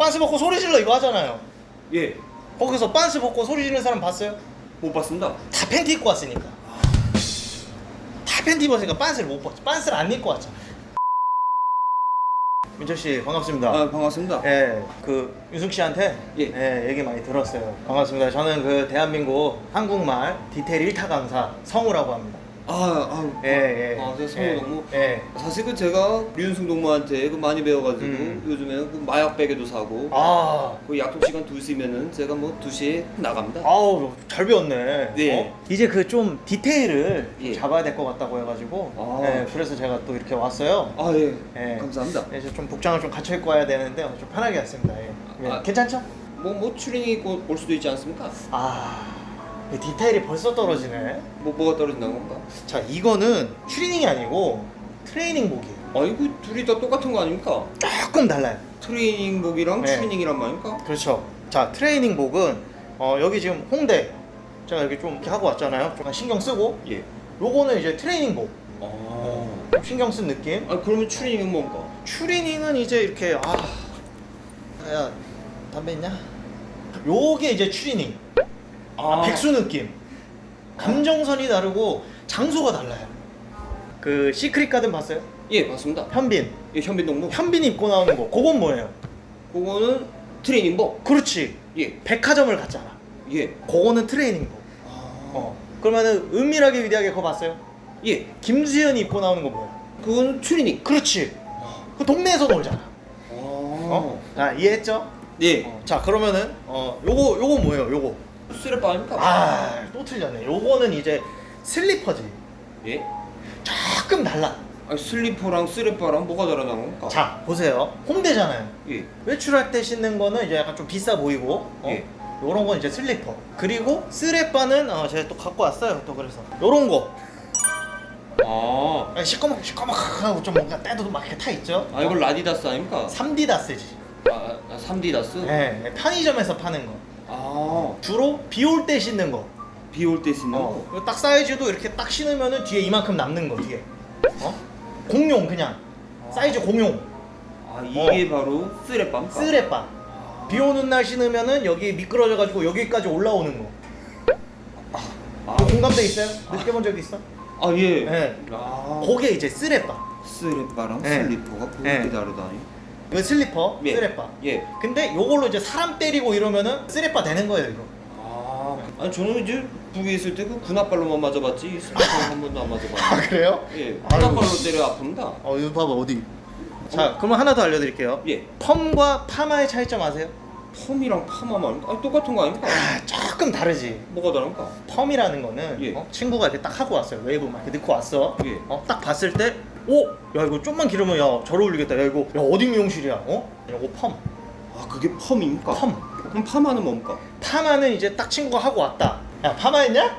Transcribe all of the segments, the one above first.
빤스 벗고 소리 질러 이거 하잖아요. 예. 거기서 빤스 벗고 소리 지르는 사람 봤어요? 못 봤습니다. 다 팬티 입고 왔으니까. 다 팬티 입었으니까 빤스를 못 벗지. 빤스를 안 입고 왔잖아. 민철 씨 반갑습니다. 아, 반갑습니다. 예, 그 윤숙 씨한테 예. 예, 얘기 많이 들었어요. 반갑습니다. 저는 그 대한민국 한국말 디테일 1타 강사 성우라고 합니다. 아, 아, 예, 예. 아, 저 성우 예, 너무 예. 사실 그 제가 류윤승 동무한테 그 많이 배워가지고 음. 요즘에는 그 마약 베개도 사고 아, 그 약속 시간 2시면은 제가 뭐 2시에 나갑니다. 아우 잘 배웠네. 네. 어? 이제 그 좀 디테일을 예. 잡아야 될 것 같다고 해가지고, 아. 예, 그래서 제가 또 이렇게 왔어요. 아, 예. 예. 감사합니다. 예, 이제 좀 복장을 좀 갖춰 입고 와야 되는데 좀 편하게 왔습니다. 예. 예, 아. 괜찮죠? 뭐, 뭐 추리닝 입고 올 수도 있지 않습니까? 아, 이 디테일이 벌써 떨어지네. 뭐, 뭐가 떨어진다는 건가? 자, 이거는 추리닝이 아니고 트레이닝복이에요. 아이고, 둘이 다 똑같은 거 아닙니까? 조금 달라요. 트레이닝복이랑 네. 추리닝이란 말입니까? 그렇죠. 자, 트레이닝복은 어, 여기 지금 홍대 제가 이렇게 좀 이렇게 하고 왔잖아요. 좀 신경 쓰고 예. 요거는 이제 트레이닝복. 아. 좀 신경 쓴 느낌. 아, 그러면 추리닝은 뭔가? 추리닝은 이제 이렇게 아, 야 담배 있냐? 요게 이제 추리닝. 아, 백수 느낌. 감정선이 다르고 장소가 달라요. 그 시크릿 가든 봤어요? 예, 맞습니다. 현빈. 예, 현빈 동무. 현빈이 입고 나오는 거. 그건 뭐예요? 그거는 트레이닝복. 그렇지. 예. 백화점을 갔잖아. 예. 그거는 트레이닝복. 아. 어. 그러면은 은밀하게 위대하게 그거 봤어요? 예. 김수현이 입고 나오는 거 뭐야? 그거는 추리닝. 그렇지. 그 동네에서 놀잖아. 어. 어? 자 이해했죠? 예. 어. 자 그러면은 어 요거 요거 뭐예요? 요거. 쓰레빠 아닙니까? 아 또 틀렸네. 요거는 이제 슬리퍼지. 예. 조금 달라. 아, 슬리퍼랑 쓰레빠랑 뭐가 다르다는 건가? 자 보세요. 홈대잖아요. 예. 외출할 때 신는 거는 이제 약간 좀 비싸 보이고. 어? 예. 요런 건 이제 슬리퍼. 그리고 쓰레빠는 어 제가 또 갖고 왔어요. 또 그래서 요런 거. 아. 아, 시꺼멓 시꺼멓하고 좀 뭔가 때도 막 이렇게 타 있죠. 아, 이거 라디다스 아닙니까? 3D 다스지. 아, 아 3디다스? 네, 편의점에서 파는 거. 아. 주로 비 올 때 신는 거. 비 올때 쓰는 어. 거? 딱 사이즈도 이렇게 딱 신으면은 뒤에 이만큼 남는 거 뒤에. 어? 공용 그냥. 사이즈 공용. 아, 이게 바로 쓰레빠입니까? 쓰레빠. 아. 비 오는 날 신으면은 여기 미끄러져 가지고 여기까지 올라오는 거. 아, 이거 공감대 있어요? 느껴본 적 있어? 아 예. 네. 아. 그게 이제 쓰레빠. 쓰레빠랑 네. 슬리퍼가 그렇게 네. 다르다니? 이거 슬리퍼, 예. 쓰레빠. 예. 근데 요걸로 이제 사람 때리고 이러면은 쓰레빠 되는 거예요, 이거. 아. 아니 저는 이제 북에 있을 때 그 군합발로만 맞아봤지 슬리퍼 한 번도 안 아, 맞아봤는데. 그래요? 예. 아유. 군합발로 때려 아픕니다. 어, 이거 봐봐, 어디. 자, 그러면 하나 더 알려드릴게요. 예. 펌과 파마의 차이점 아세요? 펌이랑 파마만 아 똑같은 거 아닙니까? 아, 조금 다르지. 뭐가 다른가? 펌이라는 거는 예. 어? 친구가 이렇게 딱 하고 왔어요. 웨이브 막 이렇게 넣고 왔어. 예. 어, 딱 봤을 때, 오, 야 이거 좀만 기르면 야 잘 어울리겠다. 야 이거 야 어디 미용실이야? 어? 이거 펌, 아 그게 펌입니까? 펌. 그럼 파마는 뭡니까? 파마는 이제 딱 친구가 하고 왔다. 야 파마 했냐?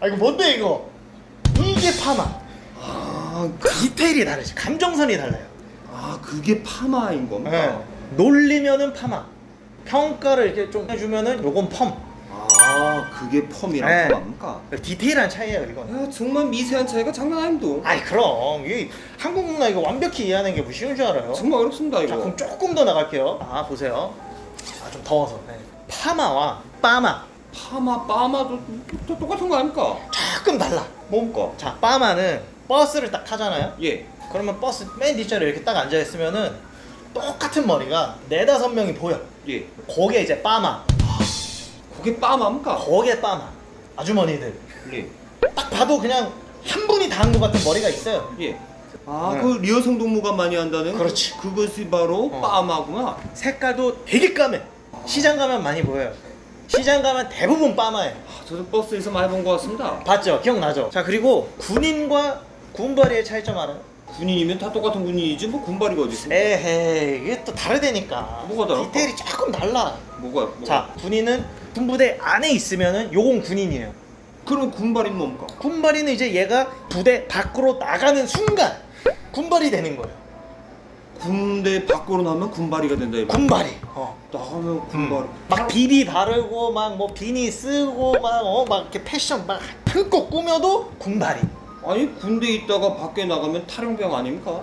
아 이거 뭔데 이거? 이게 파마. 아, 디테일이 다르지. 감정선이 달라요. 아 그게 파마인 겁니까? 예. 놀리면은 파마. 평가를 이렇게 좀 해주면은 요건 펌. 아 그게 펌이랑 네. 파마입니까? 디테일한 차이예요 이건. 야 정말 미세한 차이가 장난 아닙니다. 아이 그럼 이 한국 문화 이거 완벽히 이해하는 게 뭐 쉬운 줄 알아요? 정말 어렵습니다 자 이거. 그럼 조금 더 나갈게요. 아 보세요. 아 좀 더워서. 네. 파마와 빠마 파마 빠마도 또 똑같은 거 아닙니까? 조금 달라. 뭡니까? 자 빠마는 버스를 딱 타잖아요. 예. 그러면 버스 맨 뒷자리에 이렇게 딱 앉아 있으면은 똑같은 머리가 네 다섯 명이 보여. 예. 거기에 이제 빠마. 그게 빠마입니까? 거기에 빠마. 아주머니들. 예. 딱 봐도 그냥 한 분이 다 한 것 같은 머리가 있어요. 예. 아, 네. 그 리어성 동무가 많이 한다는 그렇지. 그, 것이 바로 어. 빠마구나. 색깔도 되게 까매. 시장 가면 많이 보여요. 시장 가면 대부분 빠마예요. 아, 저도 버스에서 많이 본 것 같습니다. 봤죠? 기억나죠? 자 그리고 군인과 군발이의 차이점 알아요? 군인이면 다 똑같은 군인이지 뭐 군발이가 어디 있습니까? 에헤이 이게 또 다르다니까. 뭐가 다를까? 디테일이 조금 달라. 뭐가 뭐가? 자 군인은 군부대 안에 있으면은 요건 군인이에요. 그럼 군발이는 뭡니까? 군발이는 이제 얘가 부대 밖으로 나가는 순간 군발이 되는 거예요. 군대 밖으로 나면 군발이가 된다 이 말. 군발이. 어. 나가면 군발. 막 비비 바르고 막 뭐 비니 쓰고 막 어 막 이렇게 패션 막 한껏 꾸며도 군발이. 아니 군대 있다가 밖에 나가면 탈영병 아닙니까?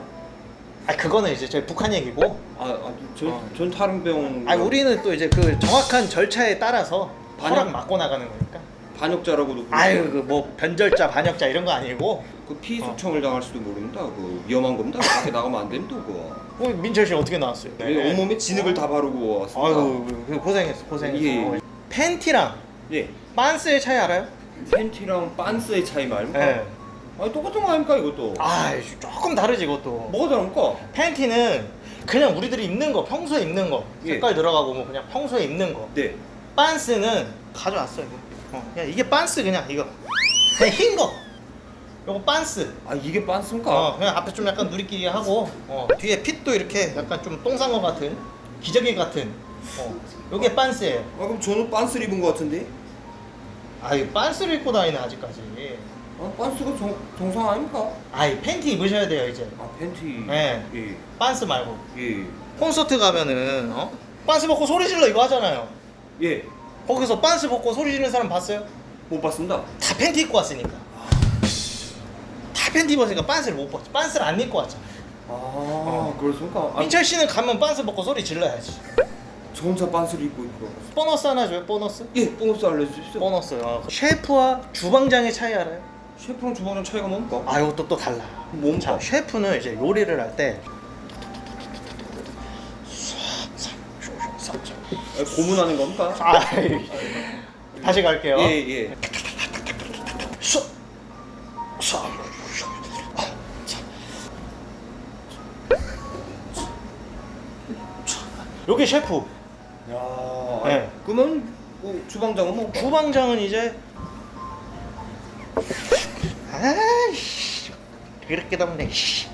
아 그거는 이제 저희 북한 얘기고. 아전 어. 전 다른 병 아 우리는 또 이제 그 정확한 절차에 따라서 반영? 허락 맞고 나가는 거니까. 반역자라고도 부르고 아유 그 뭐 변절자 반역자 이런 거 아니고. 그 피소청을 당할 수도 모릅니다 그 위험한 겁니다 밖에 나가면 안 됩니다 그거 어, 민철 씨 어떻게 나왔어요? 네. 온몸에 진흙을 다 바르고 왔습니다 아유 그 고생했어 고생했어. 예. 팬티랑 예 반스의 차이 알아요? 팬티랑 빤스의 차이 말입니까? 네. 아니 똑같은 거 아닙니까 이것도 아 조금 다르지 이것도. 뭐가 다릅니까? 팬티는 그냥 우리들이 입는 거 평소에 입는 거 예. 색깔 들어가고 뭐 그냥 평소에 입는 거. 네 반스는 가져왔어 이거. 어, 그냥 이게 반스 그냥 이거 그냥 흰 거. 요거 반스. 아 이게 빤스입니까? 어, 그냥 앞에 좀 약간 누리끼리 하고 어, 뒤에 핏도 이렇게 약간 좀 똥싼 거 같은 기저귀 같은. 어, 요게 반스예요. 아 그럼 저는 빤스를 입은 거 같은데? 아이 반스를 입고 다니네 아직까지. 아 빤스가 정, 정상 아닙니까? 아이 팬티 입으셔야 돼요 이제. 아 팬티 네. 예 반스 말고. 예. 콘서트 가면은 어? 반스 벗고 소리 질러 이거 하잖아요. 예. 거기서 반스 벗고 소리 지르는 사람 봤어요? 못 봤습니다. 다 팬티 입고 왔으니까. 다 팬티 입었으니까 반스를 못 벗지. 반스를 안 입고 왔잖아. 아, 그렇습니까? 아, 민철 씨는 가면 반스 벗고 소리 질러야지. 저 혼자 빤스를 입고 있고. 보너스 하나 줘요, 보너스? 예, 보너스 알려주십시오. 보너스. 어. 셰프와 주방장의 차이 알아요? 셰프랑 주방장 차이가 뭡니까? 아, 이것도 또 달라. 뭡니까? 자, 셰프는 이제 요리를 할 때. 아, 고문하는 겁니까? 아, 다시 갈게요. 예, 예. 수, 수, 요게 셰프. 야, 네. 네. 그러면 뭐 주방장은 뭐 주방장은 이제 아이씨 그렇게 덥네 씨.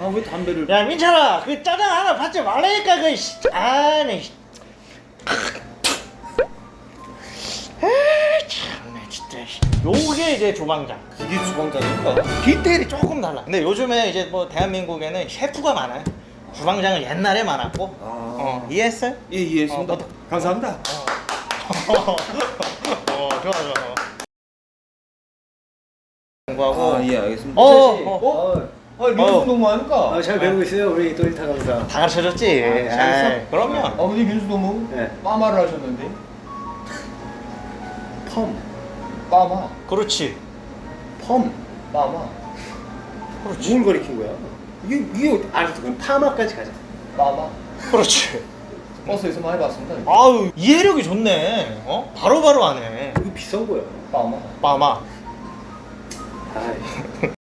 아, 왜 담배를 야 민철아 그 짜장 하나 받지 말라니까 그 씨. 아니 씨. 아 참네 진짜 씨. 요게 이제 주방장 이게 주방장입니까? 디테일이 조금 달라 근데 요즘에 이제 뭐 대한민국에는 셰프가 많아요 주방장은 옛날에 많았고 아. 어 이해했어요? 예, 이해했습니다. 어, 너- 감사합니다. 어 좋아 좋아 공부하고 아, 예, 알겠습니다. 어, 씨. 어. 어? 아, 민수 어. 너무 아닙니까? 아, 잘 배우고 있어요 우리 또리타 강사. 다 가르쳐줬지 아, 잘했어? 아이, 그럼요 아버지 민수 너무 네. 빠마를 하셨는데. 펌, 빠마. 그렇지 펌. 빠마. 그렇지 뭘 가리킨 거야? 이게 이게 알았어. 그럼 파마까지 가자. 빠마. 그렇지 버스에서 많이 봤습니다. 아유 이해력이 좋네 어 바로바로 하네 이거 비싼 거야. 빠마. 빠마 아이.